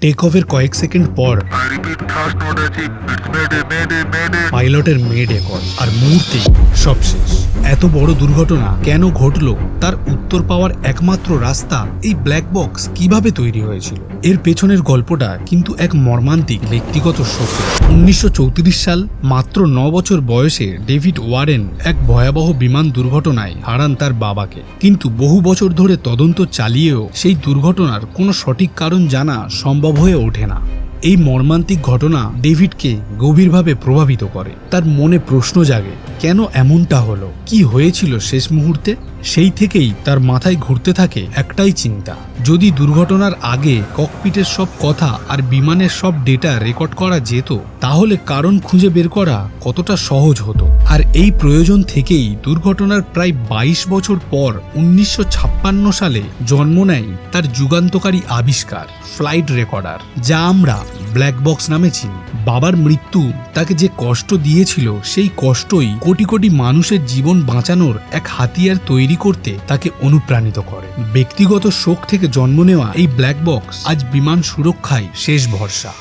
Take অফের কয়েক second পর পাইলটের মেয়েদের কল আর মুহূর্তে সব শেষ। এত বড় দুর্ঘটনা কেন ঘটলো? তার উত্তর পাওয়ার একমাত্র রাস্তা এই ব্ল্যাক বক্স কীভাবে তৈরি হয়েছিল? এর পেছনের গল্পটা কিন্তু এক মর্মান্তিক ব্যক্তিগত সত্য উনিশশো সাল, মাত্র ন বছর বয়সে ডেভিড ওয়ারেন এক ভয়াবহ বিমান দুর্ঘটনায় হারান তার বাবাকে। কিন্তু বহু বছর ধরে তদন্ত চালিয়েও সেই দুর্ঘটনার কোনো সঠিক কারণ জানা সম্ভব হয়ে ওঠে না। এই মর্মান্তিক ঘটনা ডেভিডকে গভীরভাবে প্রভাবিত করে। তার মনে প্রশ্ন জাগে, কেন এমনটা হলো? কি হয়েছিল শেষ মুহূর্তে? সেই থেকেই তার মাথায় ঘুরতে থাকে একটাই চিন্তা। যদি দুর্ঘটনার আগে ককপিটের সব কথা আর বিমানের সব ডেটা রেকর্ড করা যেত, তাহলে কারণ খুঁজে বের করা কতটা সহজ হতো। আর এই প্রয়োজন থেকেই দুর্ঘটনার প্রায় ২২ বছর পর উনিশশো ছাপ্পান্ন সালে জন্ম নেয় তার যুগান্তকারী আবিষ্কার, ফ্লাইট রেকর্ডার, যা আমরা ব্ল্যাক বক্স নামে চিনি। বাবার মৃত্যু তাকে যে কষ্ট দিয়েছিল, সেই কষ্টই কোটি কোটি মানুষের জীবন বাঁচানোর এক হাতিয়ার তৈরি করতে তাকে অনুপ্রাণিত করে। ব্যক্তিগত শোক থেকে জন্ম নেওয়া এই ব্ল্যাক বক্স আজ বিমান সুরক্ষায় শেষ ভরসা।